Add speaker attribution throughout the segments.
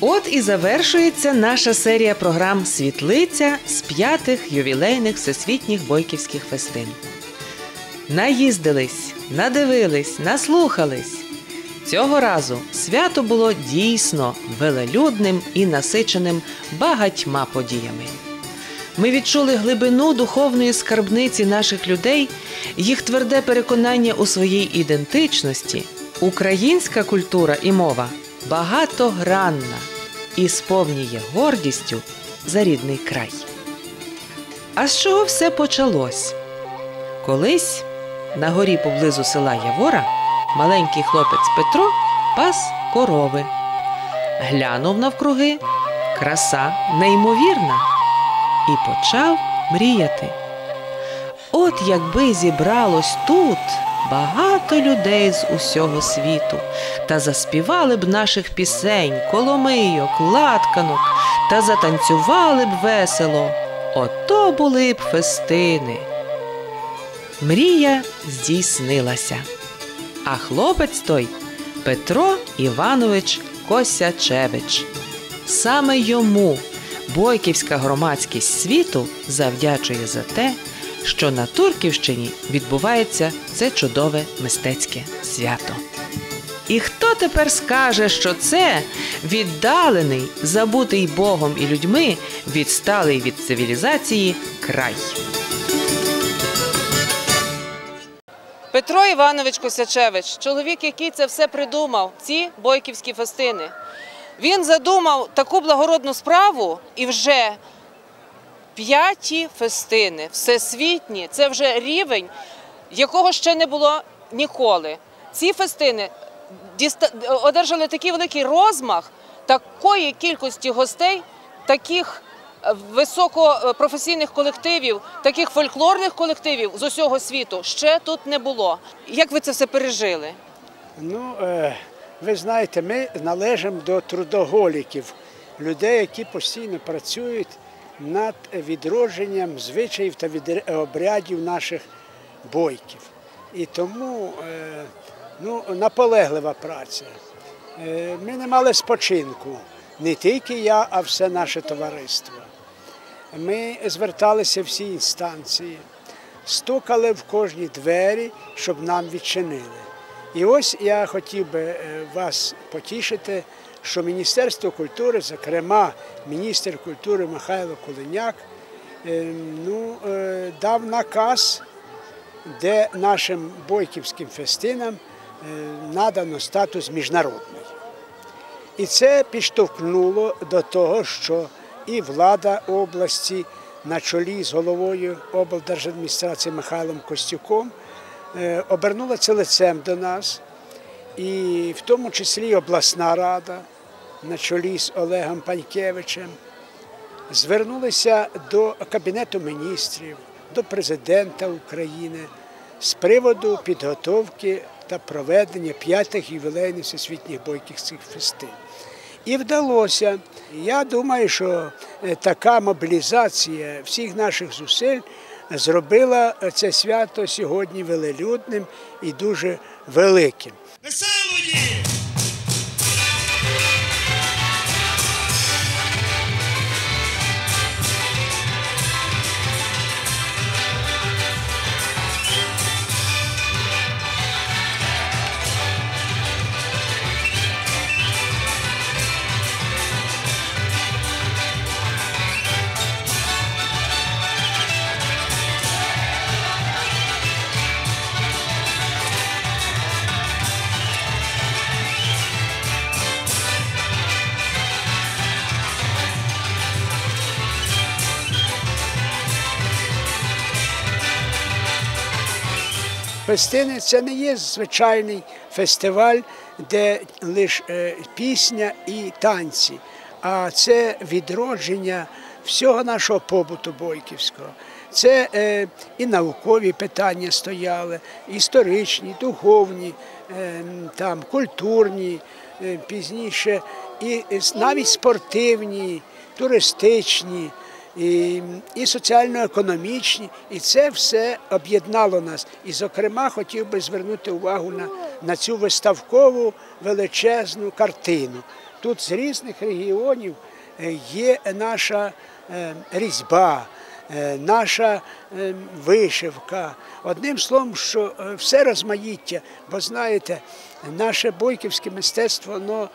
Speaker 1: От і завершується наша серія програм Світлиця з п'ятих ювілейних всесвітніх бойківських фестин. Наїздились, надивились, наслухались. Цього разу свято було дійсно велелюдним і насиченим багатьма подіями. Ми відчули глибину духовної скарбниці наших людей, їх тверде переконання у своїй ідентичності. Українська культура і мова багатогранна і сповнює гордістю за рідний край. А з чого все почалось? Колись на горі поблизу села Явора маленький хлопець Петро пас корови. Глянув навкруги краса неймовірна і почав мріяти. От якби зібралось тут багато людей з усього світу та заспівали б наших пісень, коломийок, латканок та затанцювали б весело, ото були б фестини. Мрія здійснилася. А хлопець той Петро Іванович Косячевич. Саме йому Бойківська громадськість світу завдячує за те, що на Турківщині відбувається це чудове мистецьке свято. І хто тепер скаже, що це віддалений, забутий Богом і людьми, відсталий від цивілізації край? Петро Іванович Косячевич, чоловік, який це все придумав, ці бойківські фестини. Він задумав таку благородну справу і вже п'яті фестини, всесвітні, це вже рівень, якого ще не було ніколи. Ці фестини одержали такий великий розмах такої кількості гостей, таких високопрофесійних колективів, таких фольклорних колективів з усього світу ще тут не було. Як ви це все пережили?
Speaker 2: Ну, е, ви знаєте, ми належимо до трудоголіків, людей, які постійно працюють над відродженням звичаїв та обрядів наших бойків. І тому е, ну, наполеглива праця. Е, ми не мали спочинку, не тільки я, а все наше товариство. Ми зверталися всі інстанції, стукали в кожні двері, щоб нам відчинили. І ось я хотів би е, вас потішити, що Міністерство культури, зокрема міністр культури Михайло Колиняк, е, ну, е, дав наказ, де нашим бойківським фестинам надано статус міжнародний. І це підштовхнуло до того, що і влада області на чолі з головою облдержадміністрації Михайлом Костюком Е, обернулася лицем до нас, і в тому числі обласна рада на чолі з Олегом Панькевичем звернулися до Кабінету міністрів, до президента України з приводу підготовки та проведення п'ятих ювілейних всесвітніх бойківських фестин. І вдалося. Я думаю, що е, така мобілізація всіх наших зусиль зробила це свято сьогодні велелюдним і дуже великим. Фестини це не є звичайний фестиваль, де лише е, пісня і танці, а це відродження всього нашого побуту бойківського. Це е, і наукові питання стояли, історичні, духовні, е, там, культурні, пізніше, і навіть спортивні, туристичні. І, і соціально-економічні, і це все об'єднало нас. І, зокрема, хотів би звернути увагу на, на цю виставкову величезну картину. Тут з різних регіонів е, є наша е, різьба, е, наша вишивка. Одним словом, що все розмаїття, бо знаєте, наше бойківське мистецтво воно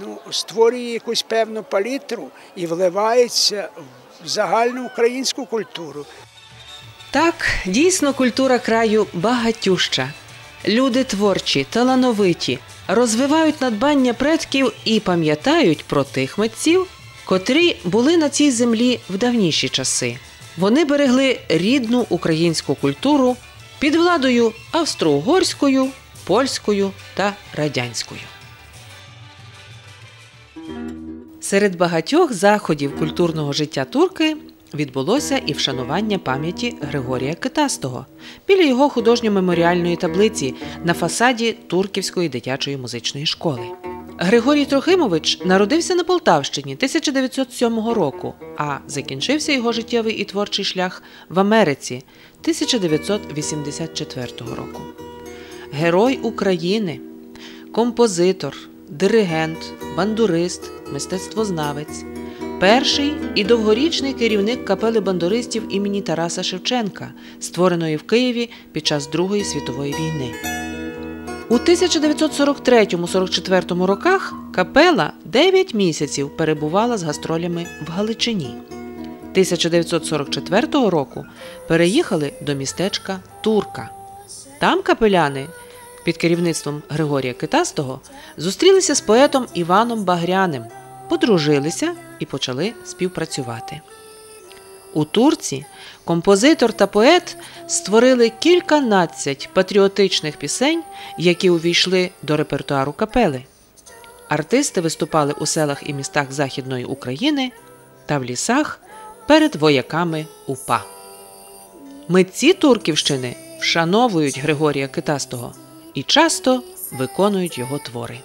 Speaker 2: ну, створює якусь певну палітру і вливається в загальну українську культуру.
Speaker 1: Так, дійсно, культура краю багатюща. Люди творчі, талановиті, розвивають надбання предків і пам'ятають про тих митців, котрі були на цій землі в давніші часи. Вони берегли рідну українську культуру під владою австро-угорською, польською та радянською. Серед багатьох заходів культурного життя турки відбулося і вшанування пам'яті Григорія Китастого біля його художньо-меморіальної таблиці на фасаді Турківської дитячої музичної школи. Григорій Трохимович народився на Полтавщині 1907 року, а закінчився його життєвий і творчий шлях в Америці 1984 року. Герой України, композитор, диригент, бандурист, мистецтвознавець, перший і довгорічний керівник капели бандуристів імені Тараса Шевченка, створеної в Києві під час Другої світової війни. У 1943-44 роках капела 9 місяців перебувала з гастролями в Галичині. 1944 року переїхали до містечка Турка. Там капеляни під керівництвом Григорія Китастого зустрілися з поетом Іваном Багряним, подружилися і почали співпрацювати. У Турці композитор та поет створили кільканадцять патріотичних пісень, які увійшли до репертуару капели. Артисти виступали у селах і містах Західної України та в лісах перед вояками УПА. Митці Турківщини вшановують Григорія Китастого і часто виконують його твори.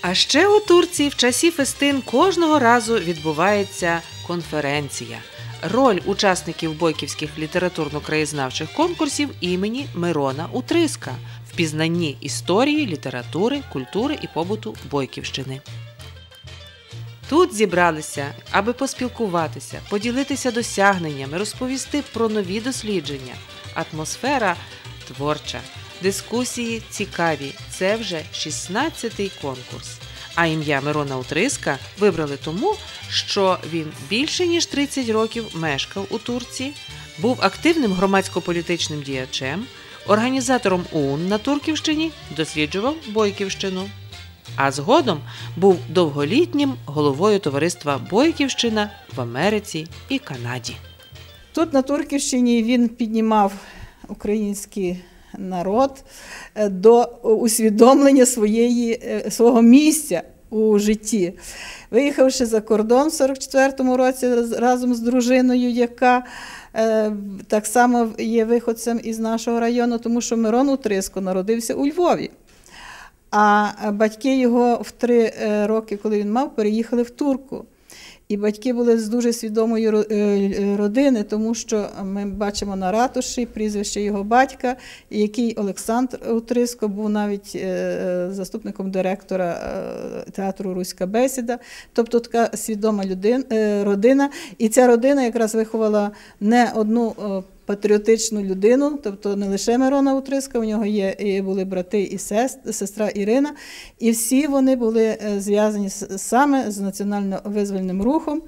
Speaker 1: А ще у Турції в часі фестин кожного разу відбувається конференція. Роль учасників бойківських літературно-краєзнавчих конкурсів імені Мирона Утриска в пізнанні історії, літератури, культури і побуту Бойківщини. Тут зібралися, аби поспілкуватися, поділитися досягненнями, розповісти про нові дослідження. Атмосфера творча, дискусії цікаві. Це вже 16-й конкурс. А ім'я Мирона Утриска вибрали тому, що він більше ніж 30 років мешкав у Турції, був активним громадсько-політичним діячем, організатором ОУН на Турківщині, досліджував Бойківщину. А згодом був довголітнім головою товариства Бойківщина в Америці і Канаді.
Speaker 3: Тут на Турківщині він піднімав український народ е, до усвідомлення своєї, е, свого місця у житті. Виїхавши за кордон в 44-му році разом з дружиною, яка е, так само є виходцем із нашого району, тому що Мирон Утриско народився у Львові. А батьки його в три роки, коли він мав, переїхали в Турку. І батьки були з дуже свідомої ро- е, родини, тому що ми бачимо на ратуші прізвище його батька, який Олександр Утриско був навіть е, заступником директора е, театру Руська бесіда. Тобто така свідома людин, е, родина. І ця родина якраз виховала не одну е, патріотичну людину, тобто не лише Мирона Утриска, у нього є і були брати і сест, сестра Ірина, і всі вони були е, зв'язані саме з національно-визвольним рухом.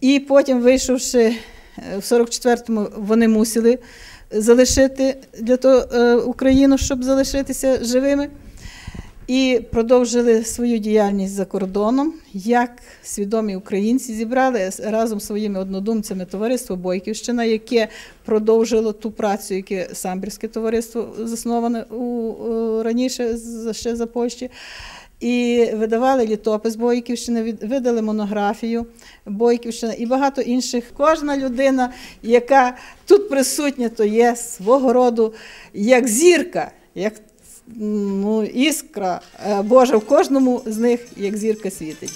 Speaker 3: І потім, вийшовши е, в 44-му, вони мусили залишити для того е, Україну, щоб залишитися живими. І продовжили свою діяльність за кордоном. Як свідомі українці зібрали разом зі своїми однодумцями товариство Бойківщина, яке продовжило ту працю, яке самбірське товариство засноване у, раніше ще за Польщі. І видавали літопис Бойківщини, видали монографію Бойківщина і багато інших. Кожна людина, яка тут присутня, то є свого роду як зірка, як ну, іскра е, Божа в кожному з них, як зірка світить.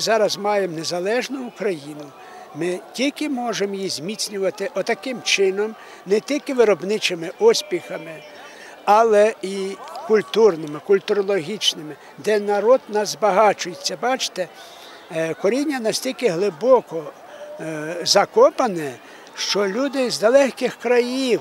Speaker 2: Зараз маємо незалежну Україну. Ми тільки можемо її зміцнювати отаким чином, не тільки виробничими успіхами, але і культурними, культурологічними, де народ нас збагачується. Бачите, е, коріння настільки глибоко е, закопане, що люди з далеких країв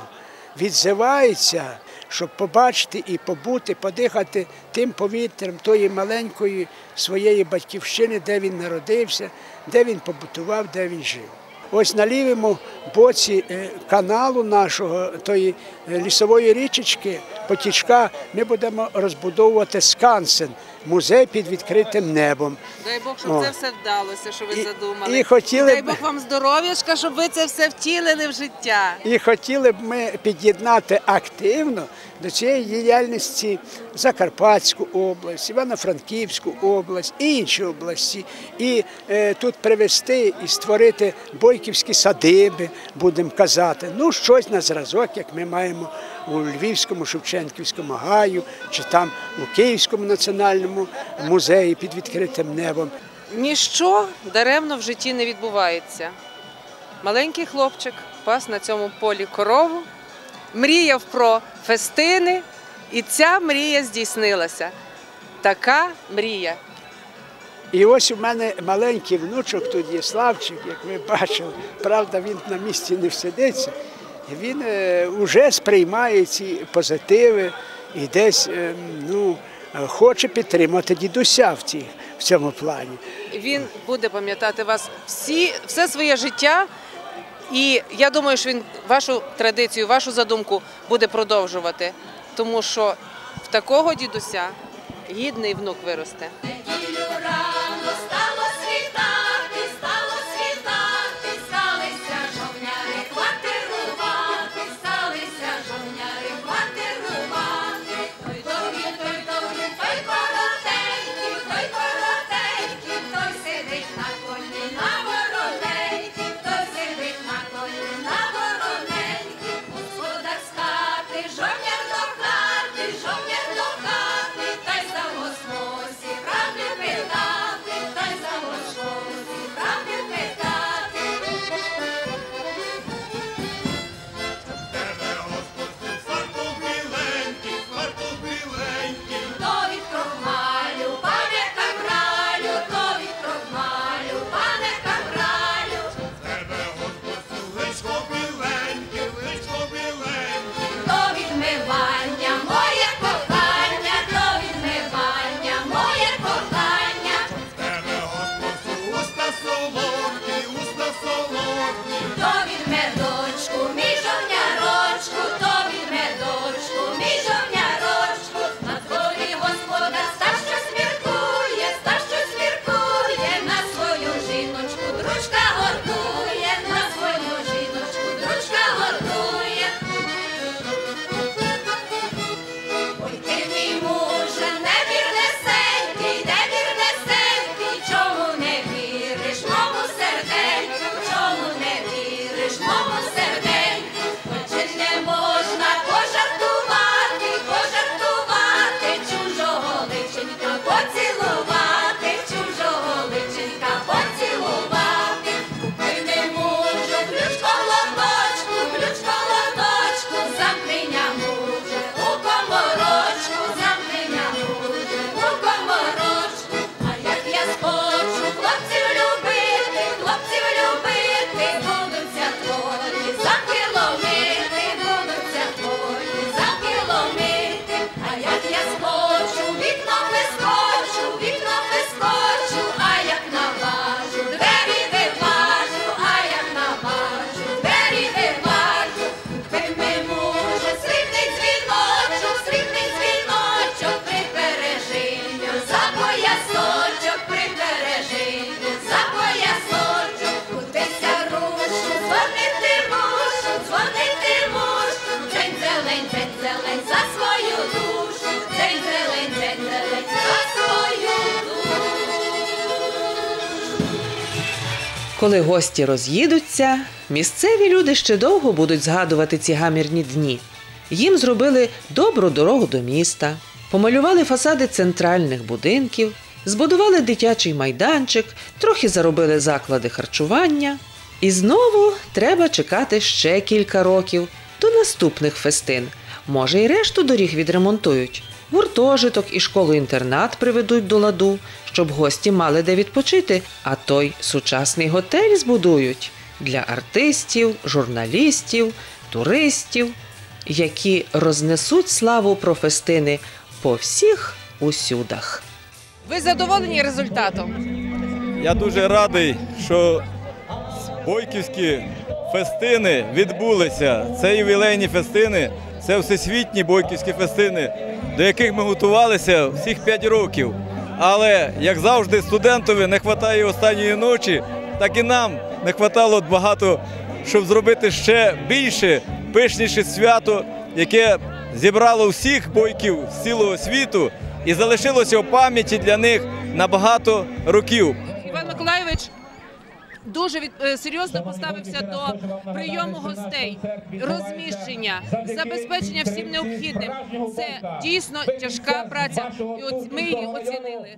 Speaker 2: відзиваються, щоб побачити і побути, подихати тим повітрям тої маленької своєї батьківщини, де він народився, де він побутував, де він жив. Ось на лівому боці е, каналу нашого, тої е, лісової річечки, потічка, ми будемо розбудовувати скансен, музей під відкритим небом.
Speaker 4: Дай Бог, щоб
Speaker 2: О.
Speaker 4: це все вдалося, що ви
Speaker 2: І-
Speaker 4: задумали.
Speaker 2: і хотіли
Speaker 4: Дай
Speaker 2: б-
Speaker 4: Бог вам здоров'ячка, щоб ви це все втілили в життя.
Speaker 2: І хотіли б ми під'єднати активно до цієї діяльності Закарпатську область, Івано-Франківську область, і інші області. І е, тут привести і створити бойківські садиби, будемо казати. Ну, щось на зразок, як ми маємо у Львівському Шевченківському гаю, чи там у Київському національному музеї під відкритим небом.
Speaker 4: Ніщо даремно в житті не відбувається. Маленький хлопчик пас на цьому полі корову, мріяв про фестини, і ця мрія здійснилася. Така мрія.
Speaker 2: І ось у мене маленький внучок тут є Славчик, як ви бачили. Правда, він на місці не всидиться. Він вже сприймає ці позитиви і десь е, ну, е, хоче підтримати дідуся в, цій, в цьому плані.
Speaker 4: Він буде пам'ятати вас всі, все своє життя. І я думаю, що він вашу традицію, вашу задумку буде продовжувати, тому що в такого дідуся гідний внук виросте.
Speaker 1: Коли гості роз'їдуться, місцеві люди ще довго будуть згадувати ці гамірні дні. Їм зробили добру дорогу до міста, помалювали фасади центральних будинків, збудували дитячий майданчик, трохи заробили заклади харчування. І знову треба чекати ще кілька років до наступних фестин. Може, й решту доріг відремонтують. Гуртожиток і школу-інтернат приведуть до ладу, щоб гості мали де відпочити, а той сучасний готель збудують для артистів, журналістів, туристів, які рознесуть славу про фестини по всіх усюдах. Ви задоволені результатом?
Speaker 5: Я дуже радий, що бойківські фестини відбулися. Це ювілейні фестини, це всесвітні бойківські фестини, до яких ми готувалися всіх 5 років. Але, як завжди, студентові не вистачає останньої ночі, так і нам не вистачало багато, щоб зробити ще більше, пишніше свято, яке зібрало всіх бойків з цілого світу і залишилося в пам'яті для них на багато років.
Speaker 1: Іван Миколайович дуже від, е, серйозно поставився до прийому гостей, розміщення, забезпечення всім необхідним. Це дійсно тяжка праця, і ми її оцінили.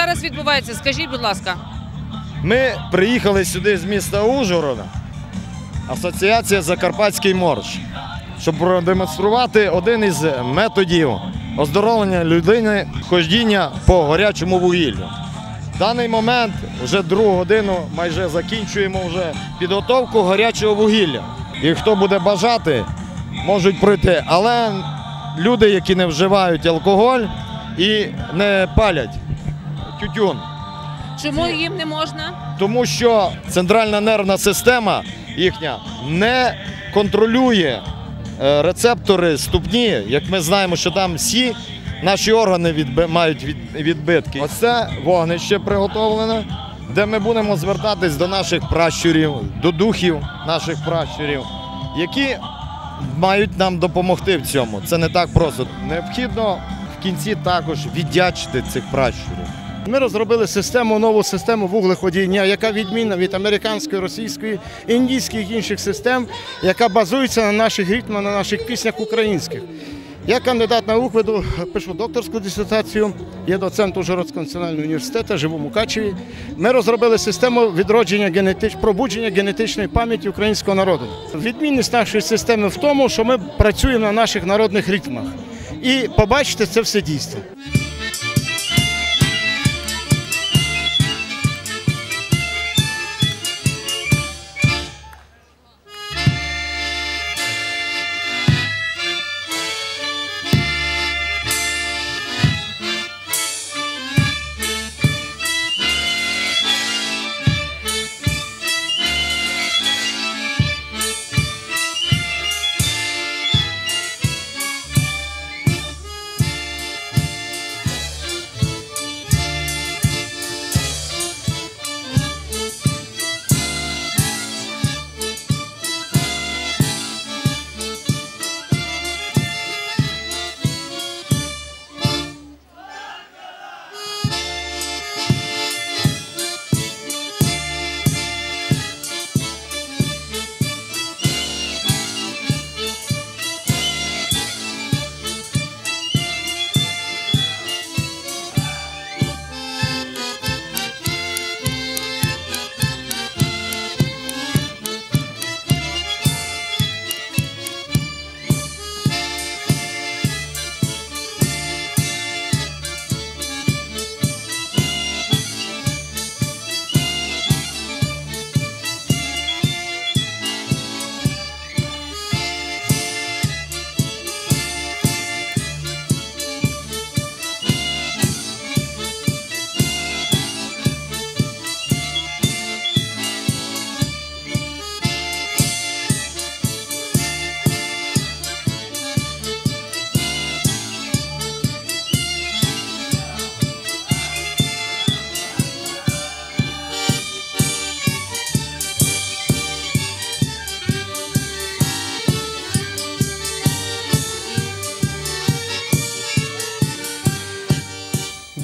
Speaker 1: зараз відбувається? Скажіть, будь ласка.
Speaker 6: Ми приїхали сюди з міста Ужгорода, Асоціація Закарпатський морж, щоб продемонструвати один із методів оздоровлення людини ходіння по гарячому вугіллю. В даний момент вже другу годину майже закінчуємо вже підготовку гарячого вугілля. І хто буде бажати, можуть пройти. Але люди, які не вживають алкоголь і не палять тютюн.
Speaker 1: Чому їм не можна?
Speaker 6: Тому що центральна нервна система їхня не контролює е, рецептори ступні. Як ми знаємо, що там всі наші органи відби- мають від- відбитки. Оце вогнище приготовлене, де ми будемо звертатись до наших пращурів, до духів наших пращурів, які мають нам допомогти в цьому. Це не так просто. Необхідно в кінці також віддячити цих пращурів.
Speaker 7: Ми розробили систему, нову систему вуглеходіння, яка відмінна від американської, російської, індійських і інших систем, яка базується на наших ритмах, на наших піснях українських. Я кандидат наук веду, пишу докторську дисертацію, є доцент Ужгородського національного університету, живу в Мукачеві. Ми розробили систему відродження генетич... пробудження генетичної пам'яті українського народу. Відмінність нашої системи в тому, що ми працюємо на наших народних ритмах. І побачите це все дійство.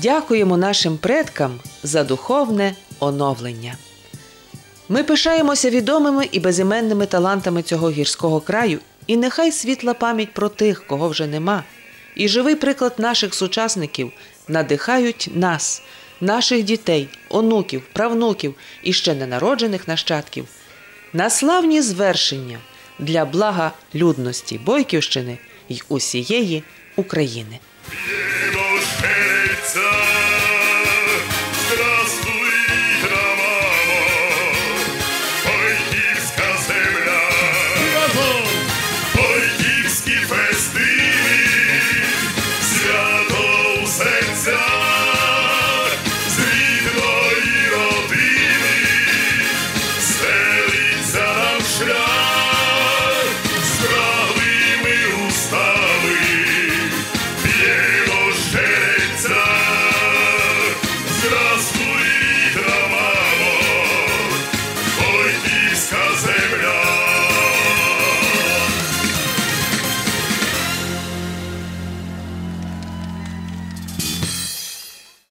Speaker 1: Дякуємо нашим предкам за духовне оновлення. Ми пишаємося відомими і безіменними талантами цього гірського краю, і нехай світла пам'ять про тих, кого вже нема, і живий приклад наших сучасників надихають нас, наших дітей, онуків, правнуків і ще ненароджених нащадків на славні звершення для блага людності Бойківщини й усієї України.
Speaker 8: time.